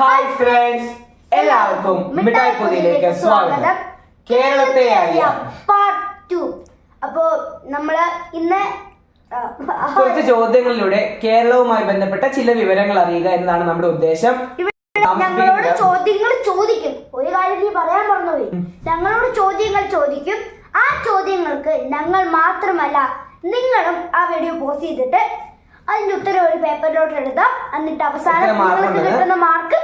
Hi friends എല്ലാവർക്കും മിഠായി പൊതിയിലേക്ക് സ്വാഗതം. കേരളത്തെ അറിയാം പാർട്ട് ടു അപ്പോ നമ്മൾ ഇന്ന് കുറച്ച് ചോദ്യങ്ങളിലൂടെ കേരളവുമായി ബന്ധപ്പെട്ട ചില വിവരങ്ങൾ അറിയുക എന്നതാണ് നമ്മുടെ ഉദ്ദേശം. ഞങ്ങളോട് ചോദ്യങ്ങൾ ചോദിക്കും. ഒരു കാര്യം നീ പറയാൻ മറന്നുപോയി. ഞങ്ങളോട് ചോദ്യങ്ങൾ ചോദിക്കും. ആ ചോദ്യങ്ങൾക്ക് ഞങ്ങൾ മാത്രമല്ല നിങ്ങളും ആ വീഡിയോ പോസ്റ്റ് ചെയ്തിട്ട് അതിന്റെ ഉത്തരം ഒരു പേപ്പറിലോട്ട് എഴുതാം. എന്നിട്ട് അവസാനം നിങ്ങൾക്ക് കിട്ടുന്ന മാർക്ക്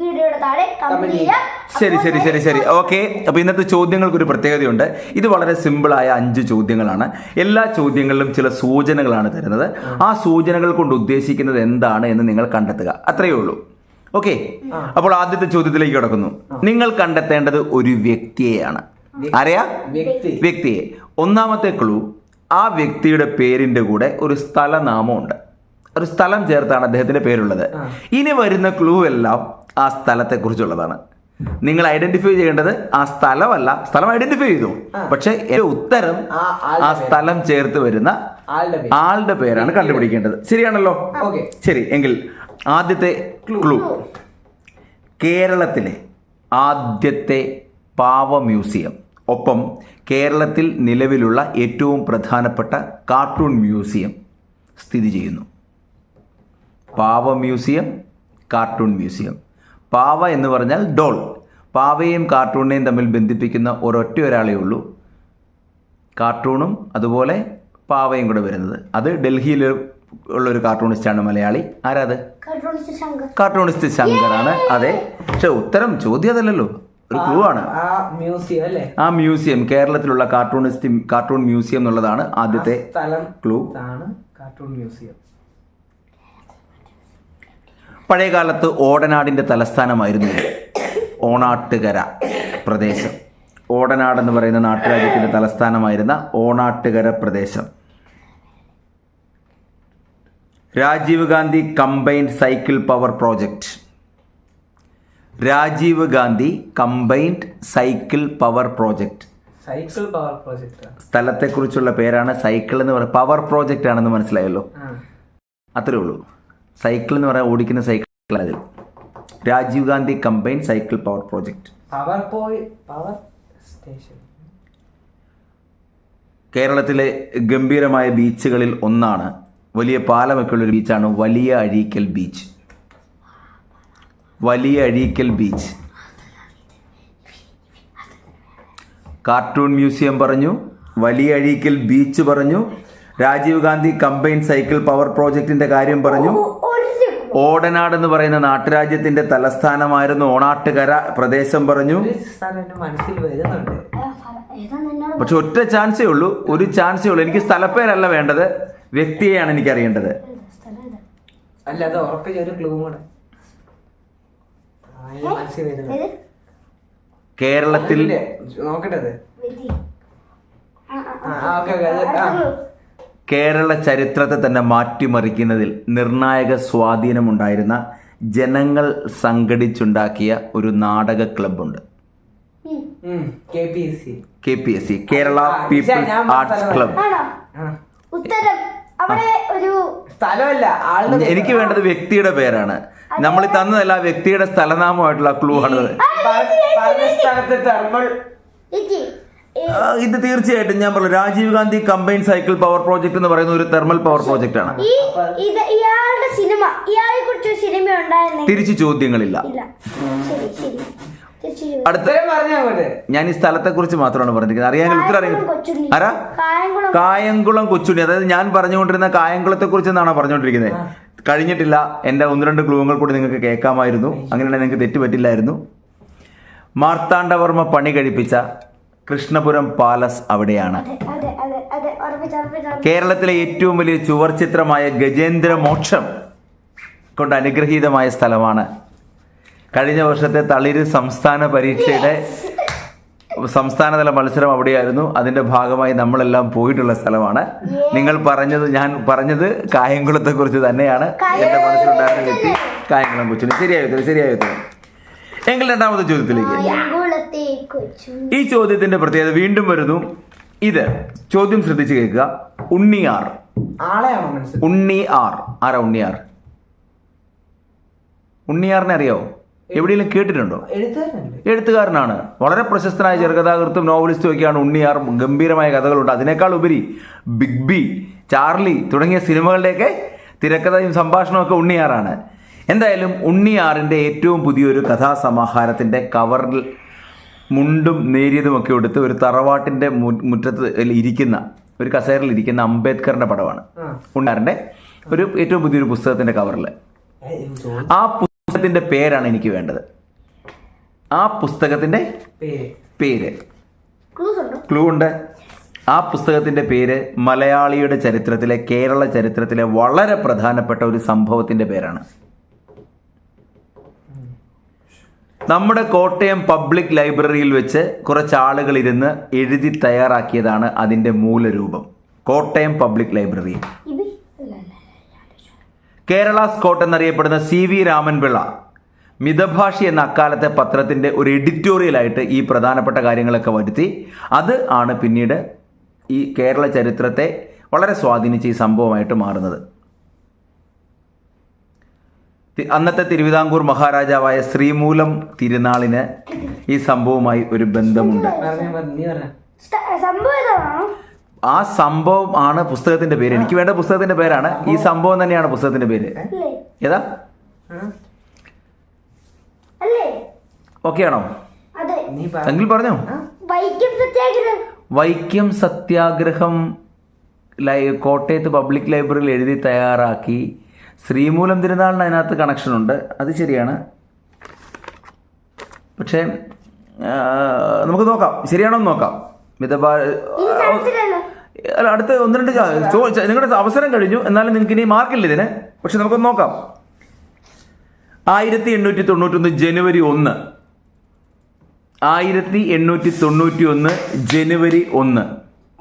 വീഡിയോയുടെ താഴെ കമന്റ് Comment ചെയ്യാം ശരി ശരി ശരി ശരി. അപ്പോൾ ഓക്കെ. അപ്പൊ ഇന്നത്തെ ചോദ്യങ്ങൾക്ക് ഒരു പ്രത്യേകതയുണ്ട്. ഇത് വളരെ സിമ്പിളായ അഞ്ച് ചോദ്യങ്ങളാണ്. എല്ലാ ചോദ്യങ്ങളിലും ചില സൂചനകളാണ് തരുന്നത്. ആ സൂചനകൾ കൊണ്ട് ഉദ്ദേശിക്കുന്നത് എന്താണ് എന്ന് നിങ്ങൾ കണ്ടെത്തുക. അത്രയേ ഉള്ളൂ. ഓക്കെ? അപ്പോൾ ആദ്യത്തെ ചോദ്യത്തിലേക്ക് കിടക്കുന്നു. നിങ്ങൾ കണ്ടെത്തേണ്ടത് ഒരു വ്യക്തിയെയാണ്. ആരെയാ? വ്യക്തി. വ്യക്തിയെ. ഒന്നാമത്തെ ക്ലൂ ആ വ്യക്തിയുടെ പേരിന്റെ കൂടെ ഒരു സ്ഥലനാമമുണ്ട്. ഒരു സ്ഥലം ചേർത്താണ് അദ്ദേഹത്തിന്റെ പേരുള്ളത്. ഇനി വരുന്ന ക്ലൂ എല്ലാം ആ സ്ഥലത്തെ കുറിച്ചുള്ളതാണ് നിങ്ങൾ ഐഡന്റിഫൈ ചെയ്യേണ്ടത് ആ സ്ഥലമല്ല സ്ഥലം ഐഡന്റിഫൈ ചെയ്തു. പക്ഷെ എന്റെ ഉത്തരം ആ. സ്ഥലം ചേർത്ത് വരുന്ന ആളുടെ പേരാണ് കണ്ടുപിടിക്കേണ്ടത്. ശരിയാണല്ലോ? ശരി എങ്കിൽ ആദ്യത്തെ ക്ലൂ കേരളത്തിലെ ആദ്യത്തെ പാവ മ്യൂസിയം. ഒപ്പം കേരളത്തിൽ നിലവിലുള്ള ഏറ്റവും പ്രധാനപ്പെട്ട കാർട്ടൂൺ മ്യൂസിയം സ്ഥിതി ചെയ്യുന്നു. പാവ മ്യൂസിയം കാർട്ടൂൺ മ്യൂസിയം. പാവ എന്ന് പറഞ്ഞാൽ ഡോൾ. പാവയും കാർട്ടൂണിനെയും തമ്മിൽ ബന്ധിപ്പിക്കുന്ന ഒരൊറ്റ ഒരാളേ ഉള്ളൂ. കാർട്ടൂണും അതുപോലെ പാവയും കൂടെ വരുന്നത്. അത് ഡൽഹിയിൽ ഉള്ള ഒരു കാർട്ടൂണിസ്റ്റാണ് മലയാളി. ആരാത്? കാർട്ടൂണിസ്റ്റ് ശങ്കർ. കാർട്ടൂണിസ്റ്റ് ശങ്കറാണ്. അതെ. പക്ഷെ ഉത്തരം ചോദ്യം അതല്ലല്ലോ. ഒരു ക്ലൂ ആണ്. ആ മ്യൂസിയം അല്ലേ? ആ മ്യൂസിയം കേരളത്തിലുള്ള കാർട്ടൂണിസ്റ്റ് കാർട്ടൂൺ മ്യൂസിയം എന്നുള്ളതാണ് ആദ്യത്തെ സ്ഥലം ക്ലൂ ആണ് കാർട്ടൂൺ മ്യൂസിയം. പഴയകാലത്ത് ഓടനാടിന്റെ തലസ്ഥാനമായിരുന്നു. ഓണാട്ടുകര പ്രദേശം. ഓടനാട് എന്ന് പറയുന്ന നാട്ടുരാജ്യത്തിന്റെ തലസ്ഥാനമായിരുന്ന ഓണാട്ടുകര പ്രദേശം. Rajiv Gandhi combined cycle power project Rajiv Gandhi combined cycle power project cycle power project സ്ഥലത്തെക്കുറിച്ചുള്ള പേരാണ് സൈക്കിൾ എന്ന് പറയുന്നത്. പവർ പ്രോജക്റ്റ് ആണെന്ന് മനസ്സിലായല്ലോ? അത്രേ ഉള്ളൂ. സൈക്കിൾ എന്ന് പറയാൻ ഓടിക്കുന്ന സൈക്കിൾ അതിൽ Rajiv Gandhi combine cycle power project power പോയി പവർ സ്റ്റേഷൻ കേരളത്തിലെ ഗംഭീരമായ ബീച്ചുകളിൽ ഒന്നാണ്. വലിയ പാലമൊക്കെയുള്ള ഒരു ബീച്ചാണ് വലിയ അഴീക്കൽ ബീച്ച്. വലിയ അഴീക്കൽ ബീച്ച്. കാർട്ടൂൺ മ്യൂസിയം പറഞ്ഞു വലിയ അഴീക്കൽ ബീച്ച് പറഞ്ഞു Rajiv Gandhi combine cycle power പ്രോജക്റ്റിന്റെ കാര്യം പറഞ്ഞു. ഓടനാട് എന്ന് പറയുന്ന നാട്ടുരാജ്യത്തിന്റെ തലസ്ഥാനമായിരുന്നു ഓണാട്ടുകര പ്രദേശം പറഞ്ഞു പക്ഷെ ഒറ്റ ചാൻസേ ഉള്ളൂ ഒരു ചാൻസേ ഉള്ളൂ എനിക്ക് സ്ഥലപ്പേരല്ല വേണ്ടത് വ്യക്തിയെയാണ് എനിക്ക് അറിയേണ്ടത് സ്ഥലം അല്ല അത് ഉറപ്പിച്ച ഒരു ക്ലൂ കൂടെ? കേരളത്തിൽ? നോക്കട്ടെ കേരള ചരിത്രത്തെ തന്നെ മാറ്റിമറിക്കുന്നതിൽ നിർണായക സ്വാധീനമുണ്ടായിരുന്ന ജനങ്ങൾ സംഘടിച്ചുണ്ടാക്കിയ ഒരു നാടക ക്ലബുണ്ട്. K P S C. Kerala people's arts club ആണോ? ഉത്തരം അവിടെ ഒരു സ്ഥലമല്ല ആളുടെ എനിക്ക് വേണ്ടത് വ്യക്തിയുടെ പേരാണ്. നമ്മൾ തന്നത് തന്നതല്ല വ്യക്തിയുടെ സ്ഥലനാമമായിട്ടുള്ള ക്ലൂ ആണ് ഇത് തീർച്ചയായിട്ടും ഞാൻ പറഞ്ഞു. Rajiv Gandhi combine cycle power project എന്ന് പറയുന്ന ഒരു തെർമൽ പവർ പ്രോജക്റ്റ് ആണ്. ഇയാളുടെ സിനിമ ഇയാളെ കുറിച്ച് സിനിമ ഉണ്ടായിരുന്നു തിരിച്ചു ചോദ്യങ്ങളില്ല. ഇല്ല. ശരി ശരി. തിരിച്ചു ചോദിച്ചു. അടുത്ത ഞാൻ ഈ സ്ഥലത്തെ കുറിച്ച് മാത്രമാണ് പറഞ്ഞിരിക്കുന്നത്. അറിയാൻ ഉത്തരം അറിയാം. ആരാ കായംകുളം കൊച്ചുണി കൊച്ചുണ്ണി. അതായത് ഞാൻ പറഞ്ഞുകൊണ്ടിരുന്ന കായംകുളത്തെ കുറിച്ച് എന്നാണോ പറഞ്ഞുകൊണ്ടിരിക്കുന്നത്? കഴിഞ്ഞിട്ടില്ല. എന്റെ ഒന്ന് രണ്ട് ക്ലൂങ്ങൾ കൂടി നിങ്ങൾക്ക് കേൾക്കാമായിരുന്നു. അങ്ങനെയാണെങ്കിൽ നിങ്ങൾക്ക് തെറ്റുപറ്റില്ലായിരുന്നു മാർത്താണ്ഡവർമ്മ പണി കഴിപ്പിച്ച കൃഷ്ണപുരം പാലസ് അവിടെയാണ്. കേരളത്തിലെ ഏറ്റവും വലിയ ചുവർ ചിത്രമായ ഗജേന്ദ്ര മോക്ഷം കൊണ്ട് അനുഗ്രഹീതമായ സ്ഥലമാണ്. കഴിഞ്ഞ വർഷത്തെ തളിര് സംസ്ഥാന പരീക്ഷയുടെ സംസ്ഥാനതല മത്സരം അവിടെയായിരുന്നു. അതിന്റെ ഭാഗമായി നമ്മളെല്ലാം പോയിട്ടുള്ള സ്ഥലമാണ്. നിങ്ങൾ പറഞ്ഞത് ഞാൻ പറഞ്ഞത് കായംകുളത്തെ കുറിച്ച് തന്നെയാണ്. എന്റെ മനസ്സിലുണ്ടായിരുന്ന വ്യക്തി കായംകുളം കൊച്ചിന്. ശരിയായി ശരിയായി എങ്കിൽ രണ്ടാമത്തെ ചോദ്യത്തിലേക്ക്. ഈ ചോദ്യത്തിന്റെ പ്രത്യേകത വീണ്ടും വരുന്നു. ഇത് ചോദ്യം ശ്രദ്ധിച്ചു കേൾക്കുക. ഉണ്ണിയാർ ആളെയാണോ ഉണ്ണി ആർ. ആരാ ഉണ്ണിയാർ ഉണ്ണിയാറിനെ അറിയോ എവിടെയെങ്കിലും കേട്ടിട്ടുണ്ടോ? എഴുത്തുകാരനാണ്. വളരെ പ്രശസ്തനായ ചെറുകഥാകൃത്തും നോവലിസ്റ്റും ഒക്കെയാണ് ഉണ്ണിയാർ ഗംഭീരമായ കഥകളുണ്ട്. അതിനേക്കാൾ ഉപരി ബിഗ് ബി ചാർലി തുടങ്ങിയ സിനിമകളുടെയൊക്കെ തിരക്കഥയും സംഭാഷണവും ഒക്കെ ഉണ്ണിയാറാണ് എന്തായാലും ഉണ്ണിയാറിന്റെ ഏറ്റവും പുതിയൊരു കഥാസമാഹാരത്തിന്റെ കവറിൽ മുണ്ടും നേരിയതുമൊക്കെ എടുത്ത് ഒരു തറവാട്ടിന്റെ മുറ്റത്ത് ഇരിക്കുന്ന ഒരു കസേരയിൽ ഇരിക്കുന്ന അംബേദ്കറിന്റെ പടമാണ് ഉണ്ടാറിന്റെ ഒരു ഏറ്റവും പുതിയൊരു പുസ്തകത്തിന്റെ കവറിൽ ആ പുസ്തകത്തിന്റെ പേരാണ് എനിക്ക് വേണ്ടത്. ആ പുസ്തകത്തിന്റെ പേര് പേര്. ക്ലൂസ് ഉണ്ടോ? ക്ലൂ ഉണ്ട്. ആ പുസ്തകത്തിന്റെ പേര് മലയാളിയുടെ ചരിത്രത്തിലെ കേരള ചരിത്രത്തിലെ വളരെ പ്രധാനപ്പെട്ട ഒരു സംഭവത്തിന്റെ പേരാണ്. നമ്മുടെ കോട്ടയം പബ്ലിക് ലൈബ്രറിയിൽ വെച്ച് കുറച്ച് ആളുകൾ ഇരുന്ന് എഴുതി തയ്യാറാക്കിയതാണ് അതിന്റെ മൂലരൂപം. Kottayam public library. Kerala Scott എന്നറിയപ്പെടുന്ന സി വി രാമൻപിള്ള മിതഭാഷി എന്ന അക്കാലത്തെ പത്രത്തിന്റെ ഒരു എഡിറ്റോറിയലായിട്ട് ഈ പ്രധാനപ്പെട്ട കാര്യങ്ങളൊക്കെ വരുത്തി. അത് ആണ് പിന്നീട് ഈ കേരള ചരിത്രത്തെ വളരെ സ്വാധീനിച്ച ഈ സംഭവമായിട്ട് മാറുന്നത്. അന്നത്തെ തിരുവിതാംകൂർ മഹാരാജാവായ ശ്രീമൂലം തിരുനാളിന് ഈ സംഭവവുമായി ഒരു ബന്ധമുണ്ട്. ആ സംഭവം ആണ് പുസ്തകത്തിന്റെ പേര്. എനിക്ക് വേണ്ട പുസ്തകത്തിന്റെ പേരാണ്. ഈ സംഭവം തന്നെയാണ് പുസ്തകത്തിന്റെ പേര്. ഏതാ? ഓക്കെ ആണോ എങ്കിൽ പറഞ്ഞോ. വൈക്കം സത്യാഗ്രഹം കോട്ടയത്ത് പബ്ലിക് ലൈബ്രറിയിൽ എഴുതി തയ്യാറാക്കി ശ്രീമൂലം തിരുനാളിന് അതിനകത്ത് കണക്ഷൻ ഉണ്ട്. അത് ശരിയാണ്. പക്ഷേ നമുക്ക് നോക്കാം. ശരിയാണോ എന്ന് നോക്കാം. മിതഭാ അല്ല അടുത്ത ഒന്ന് രണ്ട് നിങ്ങളുടെ അവസരം കഴിഞ്ഞു. എന്നാലും നിങ്ങൾക്ക് ഇനി മാർക്കില്ല ഇതിന്. പക്ഷെ നമുക്കൊന്ന് നോക്കാം. ആയിരത്തി എണ്ണൂറ്റി തൊണ്ണൂറ്റൊന്ന് ജനുവരി ഒന്ന്. ആയിരത്തി എണ്ണൂറ്റി തൊണ്ണൂറ്റി ഒന്ന് ജനുവരി ഒന്ന്.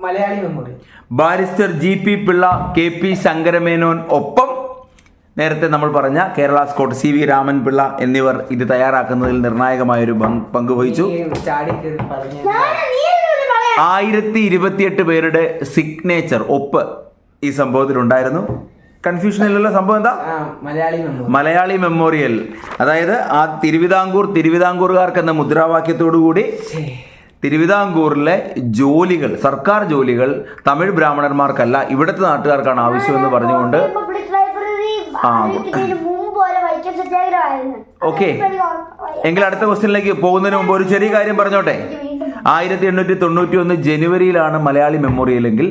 Malayali barrister G P Pillai K P Sankaramenon ഒപ്പം നേരത്തെ നമ്മൾ പറഞ്ഞ Kerala Scott C V Raman Pillai എന്നിവർ ഇത് തയ്യാറാക്കുന്നതിൽ നിർണായകമായൊരു പങ്ക് വഹിച്ചു ആയിരത്തി ഇരുപത്തിയെട്ട് പേരുടെ സിഗ്നേച്ചർ ഒപ്പ് ഈ സംഭവത്തിൽ ഉണ്ടായിരുന്നു. കൺഫ്യൂഷനിലുള്ള സംഭവം എന്താ? മലയാളി മെമ്മോറിയൽ. അതായത് ആ തിരുവിതാംകൂർ തിരുവിതാംകൂറുകാർക്ക് എന്ന മുദ്രാവാക്യത്തോടു കൂടി തിരുവിതാംകൂറിലെ ജോലികൾ സർക്കാർ ജോലികൾ തമിഴ് ബ്രാഹ്മണന്മാർക്കല്ല ഇവിടുത്തെ നാട്ടുകാർക്കാണ് ആവശ്യമെന്ന് പറഞ്ഞുകൊണ്ട് ഓക്കെ എങ്കിൽ അടുത്ത ക്വസ്റ്റ്യനിലേക്ക് പോകുന്നതിന് മുമ്പ് ഒരു ചെറിയ കാര്യം പറഞ്ഞോട്ടെ. ആയിരത്തി എണ്ണൂറ്റി തൊണ്ണൂറ്റി ഒന്ന് ജനുവരിയിലാണ് മലയാളി മെമ്മോറിയൽ എങ്കിൽ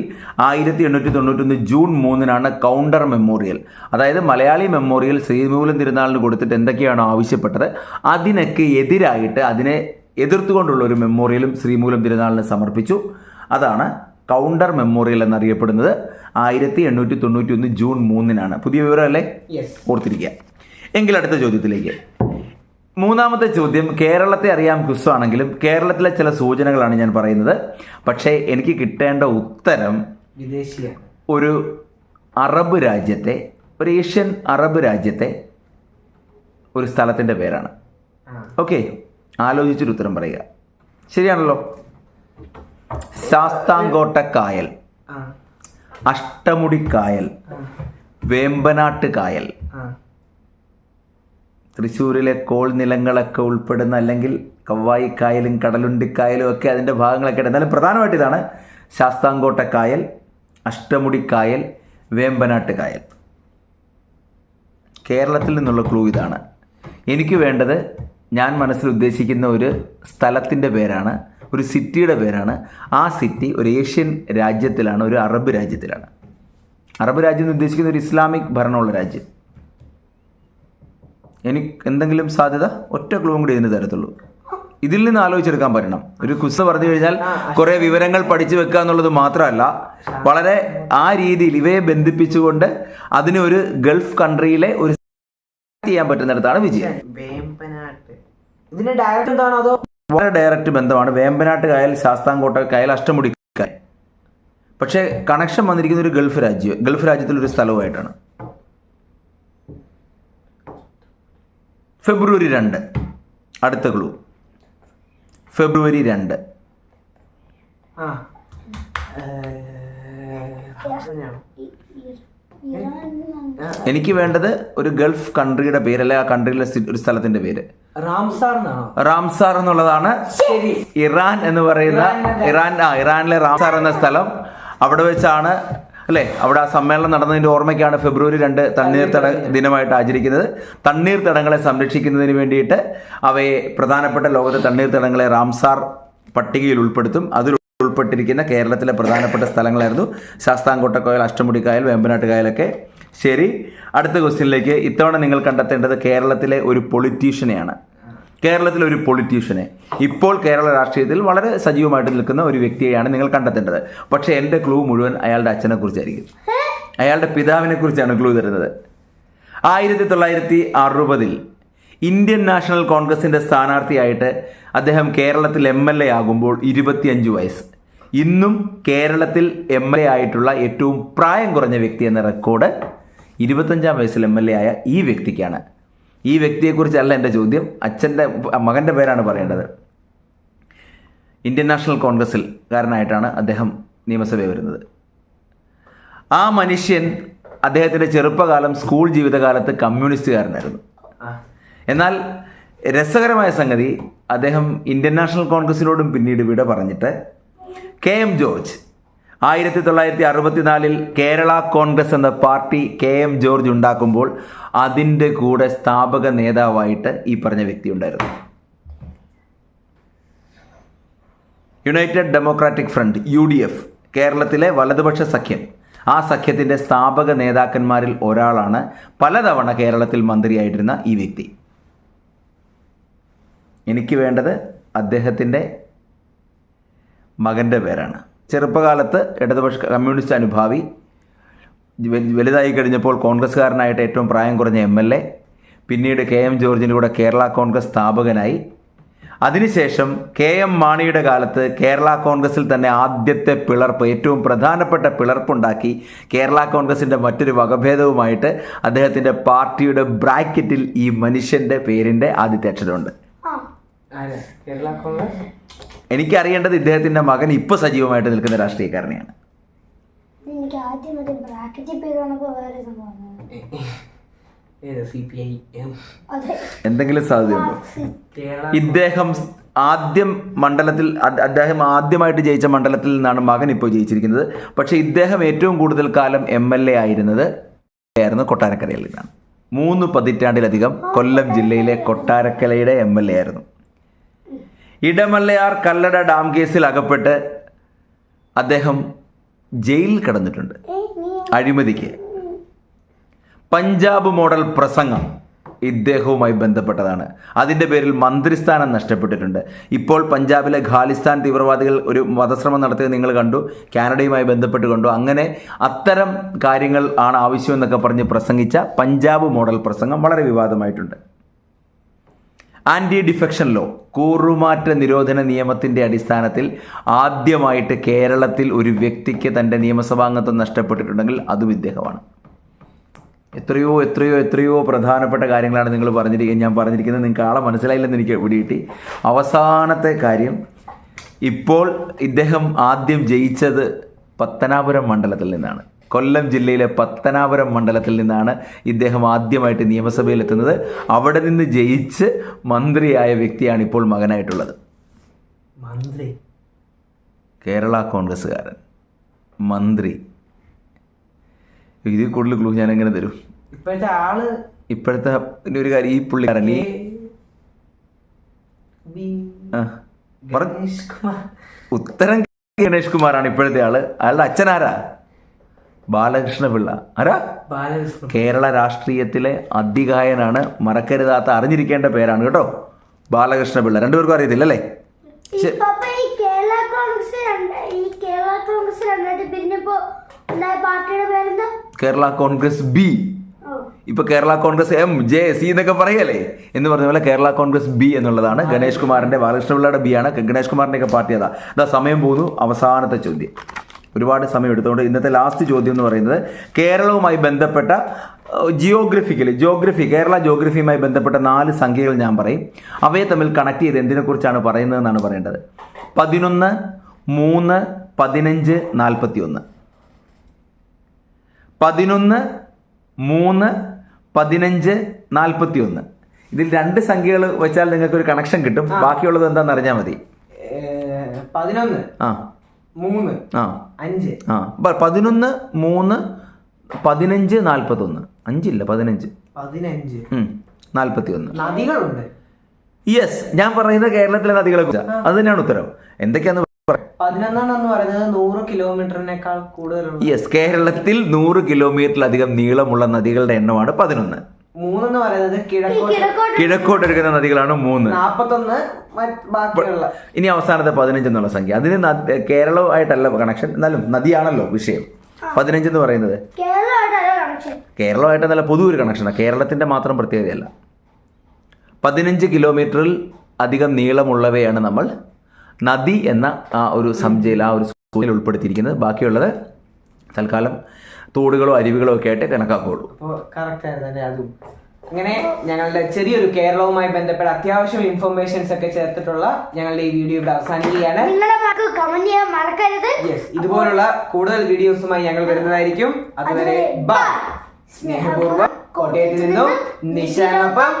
ആയിരത്തി എണ്ണൂറ്റി തൊണ്ണൂറ്റി ഒന്ന് ജൂൺ മൂന്നിനാണ് കൗണ്ടർ മെമ്മോറിയൽ. അതായത് മലയാളി മെമ്മോറിയൽ ശ്രീമൂലം തിരുനാളിന് കൊടുത്തിട്ട് എന്തൊക്കെയാണോ ആവശ്യപ്പെട്ടത് അതിനൊക്കെ എതിരായിട്ട് അതിനെ എതിർത്തുകൊണ്ടുള്ള ഒരു മെമ്മോറിയലും ശ്രീമൂലം തിരുനാളിന് സമർപ്പിച്ചു. അതാണ് കൗണ്ടർ മെമ്മോറിയൽ എന്നറിയപ്പെടുന്നത്. ആയിരത്തി എണ്ണൂറ്റി തൊണ്ണൂറ്റി ഒന്ന് ജൂൺ മൂന്നിനാണ്. പുതിയ വിവരമല്ലേ? ഓർത്തിരിക്കുക. എങ്കിൽ അടുത്ത ചോദ്യത്തിലേക്ക്. മൂന്നാമത്തെ ചോദ്യം കേരളത്തെ അറിയാം ക്വിസാണെങ്കിലും കേരളത്തിലെ ചില സൂചനകളാണ് ഞാൻ പറയുന്നത്. പക്ഷേ എനിക്ക് കിട്ടേണ്ട ഉത്തരം വിദേശീയ ഒരു അറബ് രാജ്യത്തെ ഒരു ഏഷ്യൻ അറബ് രാജ്യത്തെ ഒരു സ്ഥലത്തിന്റെ പേരാണ്. ഓക്കെ. ആലോചിച്ചൊരു ഉത്തരം പറയുക. ശരിയാണല്ലോ? ശാസ്താംകോട്ട കായൽ. ആ അഷ്ടമുടി കായൽ ആ. വേമ്പനാട്ട് കായൽ തൃശ്ശൂരിലെ കോൾ നിലങ്ങളൊക്കെ ഉൾപ്പെടുന്ന അല്ലെങ്കിൽ കവ്വായിക്കായലും കടലുണ്ടിക്കായലും ഒക്കെ അതിന്റെ ഭാഗങ്ങളൊക്കെ ഉണ്ട് എന്നാലും പ്രധാനമായിട്ട് ഇതാണ് ശാസ്താംകോട്ടക്കായൽ അഷ്ടമുടിക്കായൽ വേമ്പനാട്ട് കായൽ കേരളത്തിൽ നിന്നുള്ള ക്ലൂ ഇതാണ്. എനിക്ക് വേണ്ടത് ഞാൻ മനസ്സിൽ ഉദ്ദേശിക്കുന്ന ഒരു സ്ഥലത്തിന്റെ പേരാണ് ഒരു സിറ്റിയുടെ പേരാണ്. ആ സിറ്റി ഒരു ഏഷ്യൻ രാജ്യത്തിലാണ് ഒരു അറബ് രാജ്യത്തിലാണ്. അറബ് രാജ്യം എന്ന് ഉദ്ദേശിക്കുന്ന ഒരു ഇസ്ലാമിക് ഭരണമുള്ള രാജ്യം. എനിക്ക് എന്തെങ്കിലും സാധ്യത? ഒറ്റ ക്ലൂവും കൂടി ഇതിന് തരത്തുള്ളൂ. ഇതിൽ നിന്ന് ആലോചിച്ചെടുക്കാൻ പറ്റണം. ഒരു കുസ്ത പറഞ്ഞു കഴിഞ്ഞാൽ കുറെ വിവരങ്ങൾ പഠിച്ചു വെക്കുക എന്നുള്ളത് മാത്രമല്ല വളരെ ആ രീതിയിൽ ഇവയെ ബന്ധിപ്പിച്ചുകൊണ്ട് അതിന് ഒരു ഗൾഫ് കൺട്രിയിലെ ഒരു ചെയ്യാൻ പറ്റുന്നിടത്താണ് വിജയം. ഇതിന്റെ ഡയറക്റ്റ് എന്താണോ അതോ വളരെ ഡയറക്റ്റ് ബന്ധമാണ്. വേമ്പനാട്ട് കായൽ ശാസ്താംകോട്ട കായൽ അഷ്ടമുടി കായൽ. പക്ഷേ കണക്ഷൻ വന്നിരിക്കുന്ന ഒരു ഗൾഫ് രാജ്യം ഗൾഫ് രാജ്യത്തിലെ രാജ്യത്തിലൊരു സ്ഥലവുമായിട്ടാണ്. ഫെബ്രുവരി രണ്ട്. അടുത്ത ക്ലൂ ഫെബ്രുവരി രണ്ട്. എനിക്ക് വേണ്ടത് ഒരു ഗൾഫ് കൺട്രിയുടെ പേര് അല്ലെ ആ കൺട്രിയിലെ ഒരു സ്ഥലത്തിന്റെ പേര്. റാംസാർ എന്നുള്ളതാണ് ഇറാൻ എന്ന് പറയുന്ന ഇറാൻ ആ ഇറാനിലെ റാംസാർ എന്ന സ്ഥലം. അവിടെ വെച്ചാണ് അല്ലെ അവിടെ ആ സമ്മേളനം നടന്നതിന്റെ ഓർമ്മയ്ക്കാണ് ഫെബ്രുവരി രണ്ട് തണ്ണീർത്തട ദിനമായിട്ട് ആചരിക്കുന്നത്. തണ്ണീർത്തടങ്ങളെ സംരക്ഷിക്കുന്നതിന് വേണ്ടിയിട്ട് അവയെ പ്രധാനപ്പെട്ട ലോകത്തെ തണ്ണീർത്തടങ്ങളെ റാംസാർ പട്ടികയിൽ ഉൾപ്പെടുത്തും. അതിൽ ഉൾപ്പെട്ടിരിക്കുന്ന കേരളത്തിലെ പ്രധാനപ്പെട്ട സ്ഥലങ്ങളായിരുന്നു ശാസ്താംകോട്ടക്കായൽ അഷ്ടമുടിക്കായൽ വേമ്പനാട്ട് കായലൊക്കെ ശരി അടുത്ത ക്വസ്റ്റ്യനിലേക്ക് ഇത്തവണ നിങ്ങൾ കണ്ടെത്തേണ്ടത് കേരളത്തിലെ ഒരു പൊളിറ്റീഷ്യനെയാണ്. കേരളത്തിലെ ഒരു പൊളിറ്റീഷ്യനെ. ഇപ്പോൾ കേരള രാഷ്ട്രീയത്തിൽ വളരെ സജീവമായിട്ട് നിൽക്കുന്ന ഒരു വ്യക്തിയെയാണ് നിങ്ങൾ കണ്ടെത്തേണ്ടത്. പക്ഷേ എന്റെ ക്ലൂ മുഴുവൻ അയാളുടെ അച്ഛനെ കുറിച്ചായിരിക്കും അയാളുടെ പിതാവിനെ കുറിച്ചാണ് ക്ലൂ തരുന്നത്. ആയിരത്തി തൊള്ളായിരത്തി അറുപതിൽ ഇന്ത്യൻ നാഷണൽ കോൺഗ്രസിന്റെ സ്ഥാനാർത്ഥിയായിട്ട് അദ്ദേഹം കേരളത്തിൽ എം എൽ എ ആകുമ്പോൾ ഇരുപത്തിയഞ്ച് വയസ്സ്. ഇന്നും കേരളത്തിൽ എം എൽ എ ആയിട്ടുള്ള ഏറ്റവും പ്രായം കുറഞ്ഞ വ്യക്തി എന്ന റെക്കോർഡ് ഇരുപത്തഞ്ചാം വയസ്സിൽ എം എൽ എ ആയ ഈ വ്യക്തിക്കാണ്. ഈ വ്യക്തിയെക്കുറിച്ചല്ല എന്റെ ചോദ്യം അച്ഛന്റെ മകന്റെ പേരാണ് പറയേണ്ടത്. ഇന്ത്യൻ നാഷണൽ കോൺഗ്രസിൽ കാരനായിട്ടാണ് അദ്ദേഹം നിയമസഭയിൽ വരുന്നത്. ആ മനുഷ്യൻ അദ്ദേഹത്തിന്റെ ചെറുപ്പകാലം സ്കൂൾ ജീവിതകാലത്ത് കമ്മ്യൂണിസ്റ്റുകാരനായിരുന്നു. എന്നാൽ രസകരമായ സംഗതി അദ്ദേഹം ഇന്ത്യൻ നാഷണൽ കോൺഗ്രസിനോടും പിന്നീട് വിട പറഞ്ഞിട്ട് കെ എം ജോർജ്. ആയിരത്തി തൊള്ളായിരത്തി അറുപത്തിനാലിൽ കേരള കോൺഗ്രസ് എന്ന പാർട്ടി കെ എം ജോർജ് ഉണ്ടാക്കുമ്പോൾ അതിന്റെ കൂടെ സ്ഥാപക നേതാവായിട്ട് ഈ പറഞ്ഞ വ്യക്തി ഉണ്ടായിരുന്നു. United democratic front U D F കേരളത്തിലെ വലതുപക്ഷ സഖ്യം. ആ സഖ്യത്തിന്റെ സ്ഥാപക നേതാക്കന്മാരിൽ ഒരാളാണ് പലതവണ കേരളത്തിൽ മന്ത്രിയായിട്ടിരുന്ന ഈ വ്യക്തി. എനിക്ക് വേണ്ടത് അദ്ദേഹത്തിന്റെ മകന്റെ പേരാണ്. ചെറുപ്പകാലത്ത് ഇടതുപക്ഷ കമ്മ്യൂണിസ്റ്റ് അനുഭാവി വലുതായി കഴിഞ്ഞപ്പോൾ കോൺഗ്രസ്സുകാരനായിട്ട് ഏറ്റവും പ്രായം കുറഞ്ഞ എം എൽ എ പിന്നീട് കെ എം ജോർജിന്റെ കൂടെ കേരള കോൺഗ്രസ് സ്ഥാപകനായി. അതിനുശേഷം കെ എം മാണിയുടെ കാലത്ത് കേരള കോൺഗ്രസിൽ തന്നെ ആദ്യത്തെ പിളർപ്പ് ഏറ്റവും പ്രധാനപ്പെട്ട പിളർപ്പുണ്ടാക്കി കേരള കോൺഗ്രസിന്റെ മറ്റൊരു വകഭേദവുമായിട്ട് അദ്ദേഹത്തിന്റെ പാർട്ടിയുടെ ബ്രാക്കറ്റിൽ ഈ മനുഷ്യന്റെ പേരിന്റെ ആദ്യത്തെ അക്ഷരമുണ്ട് ആ ആരാ കേരള കോൺഗ്രസ് എനിക്കറിയേണ്ടത് ഇദ്ദേഹത്തിന്റെ മകൻ ഇപ്പൊ സജീവമായിട്ട് നിൽക്കുന്ന രാഷ്ട്രീയക്കാരനെയാണ്. എനിക്ക് ആദ്യം മറ്റേ ബ്രാക്കറ്റിൽ പേര് വന്നപ്പോ വേറെ എന്തെങ്കിലും സാധ്യതയുണ്ടോ? ഇദ്ദേഹം ആദ്യം മണ്ഡലത്തിൽ അദ്- അദ്ദേഹം ആദ്യമായിട്ട് ജയിച്ച മണ്ഡലത്തിൽ നിന്നാണ് മകൻ ഇപ്പോൾ ജയിച്ചിരിക്കുന്നത്. പക്ഷേ ഇദ്ദേഹം ഏറ്റവും കൂടുതൽ കാലം എം എൽ എ ആയിരുന്നത് ആയിരുന്നു കൊട്ടാരക്കരയിൽ നിന്നാണ്. മൂന്ന് പതിറ്റാണ്ടിലധികം കൊല്ലം ജില്ലയിലെ കൊട്ടാരക്കരയുടെ എം എൽ എ ആയിരുന്നു. ഇടമല്ലയാർ കല്ലട ഡാം കേസിൽ അകപ്പെട്ട് അദ്ദേഹം ജയിലിൽ കിടന്നിട്ടുണ്ട്. അഴിമതിക്ക്. പഞ്ചാബ് മോഡൽ പ്രസംഗം ഇദ്ദേഹവുമായി ബന്ധപ്പെട്ടതാണ്. അതിന്റെ പേരിൽ മന്ത്രിസ്ഥാനം നഷ്ടപ്പെട്ടിട്ടുണ്ട്. ഇപ്പോൾ പഞ്ചാബിലെ ഖാലിസ്ഥാൻ തീവ്രവാദികൾ ഒരു വധശ്രമം നടത്തിയത് നിങ്ങൾ കണ്ടു കാനഡയുമായി ബന്ധപ്പെട്ട് കണ്ടു. അങ്ങനെ അത്തരം കാര്യങ്ങൾ ആണ് ആവശ്യമെന്നൊക്കെ പറഞ്ഞ് പ്രസംഗിച്ച പഞ്ചാബ് മോഡൽ പ്രസംഗം വളരെ വിവാദമായിട്ടുണ്ട്. ആന്റി ഡിഫെക്ഷൻ ലോ കൂറുമാറ്റ നിരോധന നിയമത്തിന്റെ അടിസ്ഥാനത്തിൽ ആദ്യമായിട്ട് കേരളത്തിൽ ഒരു വ്യക്തിക്ക് തന്റെ നിയമസഭാംഗത്വം നഷ്ടപ്പെട്ടിട്ടുണ്ടെങ്കിൽ അതും ഇദ്ദേഹമാണ്. എത്രയോ എത്രയോ എത്രയോ പ്രധാനപ്പെട്ട കാര്യങ്ങളാണ് നിങ്ങൾ പറഞ്ഞിരിക്കുന്നത് ഞാൻ പറഞ്ഞിരിക്കുന്നത്. നിങ്ങൾക്ക് ആളെ മനസ്സിലായില്ലെന്ന് എനിക്ക് പിടികിട്ടി. അവസാനത്തെ കാര്യം ഇപ്പോൾ ഇദ്ദേഹം ആദ്യം ജയിച്ചത് പത്തനാപുരം മണ്ഡലത്തിൽ നിന്നാണ്. കൊല്ലം ജില്ലയിലെ പത്തനാപുരം മണ്ഡലത്തിൽ നിന്നാണ് ഇദ്ദേഹം ആദ്യമായിട്ട് നിയമസഭയിൽ എത്തുന്നത് അവിടെ നിന്ന് ജയിച്ച് മന്ത്രിയായ വ്യക്തിയാണ് ഇപ്പോൾ മകനായിട്ടുള്ളത്. മന്ത്രി. കേരള കോൺഗ്രസ്സുകാരൻ. മന്ത്രി. ഇതിൽ കൂടുതൽ ക്ലൂ ഞാൻ എങ്ങനെ തരും? ഇപ്പോഴത്തെ ആൾ ഇപ്പോഴത്തെ ഒരു കാര്യം ഈ പുള്ളിക്കാരൻ ഈ ഉത്തരം ഗണേഷ് കുമാറാണ് ഇപ്പോഴത്തെ ആൾ. അയാളുടെ അച്ഛൻ ആരാ ബാലകൃഷ്ണ പിള്ള ആരാ? ബാലകൃഷ്ണ കേരള രാഷ്ട്രീയത്തിലെ അധികായനാണ്. മറക്കരുതാത്ത അറിഞ്ഞിരിക്കേണ്ട പേരാണ് കേട്ടോ. ബാലകൃഷ്ണ പിള്ള രണ്ടുപേർക്കും അറിയത്തില്ല അല്ലേ കേരള കോൺഗ്രസ് ബി. ഇപ്പൊ Kerala Congress M J C എന്നൊക്കെ പറയല്ലേ? എന്ന് പറഞ്ഞ പോലെ കേരള കോൺഗ്രസ് ബി എന്നുള്ളതാണ്. ഗണേഷ് കുമാറിന്റെ ബാലകൃഷ്ണപിള്ളയുടെ ബി ആണ് ഗണേഷ് കുമാറിന്റെ ഒക്കെ പാർട്ടി അതാ. അതാ സമയം പോകുന്നു. അവസാനത്തെ ചോദ്യം. ഒരുപാട് സമയം എടുത്തുകൊണ്ട് ഇന്നത്തെ ലാസ്റ്റ് ചോദ്യം എന്ന് പറയുന്നത് കേരളവുമായി ബന്ധപ്പെട്ട ജിയോഗ്രഫിക്കലി ജിയോഗ്രഫി കേരള ജിയോഗ്രഫിയുമായി ബന്ധപ്പെട്ട നാല് സംഖ്യകൾ ഞാൻ പറയും. അവയെ തമ്മിൽ കണക്ട് ചെയ്ത് എന്തിനെക്കുറിച്ചാണ് പറയുന്നതെന്നാണ് പറയേണ്ടത്. പതിനൊന്ന് മൂന്ന് പതിനഞ്ച് നാൽപ്പത്തി ഒന്ന് പതിനൊന്ന് മൂന്ന് പതിനഞ്ച് നാൽപ്പത്തി ഒന്ന് ഇതിൽ രണ്ട് സംഖ്യകൾ വെച്ചാൽ നിങ്ങൾക്ക് ഒരു കണക്ഷൻ കിട്ടും ബാക്കിയുള്ളത് എന്താണെന്ന് അറിഞ്ഞാൽ മതി. പതിനൊന്ന്. ആ. മൂന്ന് ആ. അഞ്ച്. ആ. പതിനൊന്ന് മൂന്ന് പതിനഞ്ച് നാൽപ്പത്തൊന്ന്. അഞ്ചില്ല പതിനഞ്ച്. പതിനഞ്ച്. നാൽപ്പത്തി ഒന്ന് നദികളുണ്ട്. യെസ് ഞാൻ പറയുന്നത് കേരളത്തിലെ നദികളെ കുറിച്ച്. അത് തന്നെയാണ് ഉത്തരം. എന്തൊക്കെയാന്ന് പറയുന്നത് നൂറ് കിലോമീറ്ററിനേക്കാൾ കൂടുതലുള്ള യെസ് കേരളത്തിൽ നൂറ് കിലോമീറ്ററിലധികം നീളമുള്ള നദികളുടെ എണ്ണമാണ് പതിനൊന്ന്. മൂന്നെന്ന് പറയുന്നത് കിഴക്കോട്ട്. കിഴക്കോട്ട്. കിഴക്കോട്ടൊഴുകുന്ന നദികളാണ് മൂന്ന്. നാപ്പത്തൊന്ന് മറ്റ് ബാക്കിയുള്ള. ഇനി അവസാനത്തെ പതിനഞ്ച് എന്നുള്ള സംഖ്യ. അതിന് കേരളമായിട്ടല്ല കേരളവുമായിട്ടല്ല കണക്ഷൻ എന്നാലും നദിയാണല്ലോ വിഷയം. പതിനഞ്ച് എന്ന് പറയുന്നത്. കേരളമായിട്ട് നല്ല പൊതു ഒരു കണക്ഷനാണ് കേരളത്തിന്റെ മാത്രം പ്രത്യേകതയല്ല. പതിനഞ്ച് കിലോമീറ്ററിൽ അധികം നീളമുള്ളവയാണ് നമ്മൾ നദി എന്ന ആ ഒരു സംജയിൽ ആ ഒരു സൂചിയിൽ ഉൾപ്പെടുത്തിയിരിക്കുന്നത്. ബാക്കിയുള്ളത് തൽക്കാലം തോടുകളോ അരുവികളോ ഒക്കെ ആയിട്ട് കണക്കാക്കുള്ളൂ. അപ്പോൾ കറക്റ്റ് ആയിരുന്നു അല്ലേ അതും. അങ്ങനെ ഞങ്ങളുടെ ചെറിയൊരു കേരളവുമായി ബന്ധപ്പെട്ട അത്യാവശ്യം ഇൻഫർമേഷൻസ് ഒക്കെ ചേർത്തിട്ടുള്ള ഞങ്ങളുടെ ഈ വീഡിയോ ഇവിടെ അവസാനിക്കുകയാണ്. നിങ്ങളുടെ കമന്റ് ചെയ്യാൻ മറക്കരുത്. യെസ് ഇതുപോലുള്ള കൂടുതൽ വീഡിയോസുമായി ഞങ്ങൾ വരുന്നതായിരിക്കും. അതുവരെ ബൈ സ്നേഹപൂർവം കോട്ടയത്ത് നിന്നും നിശാനൊപ്പം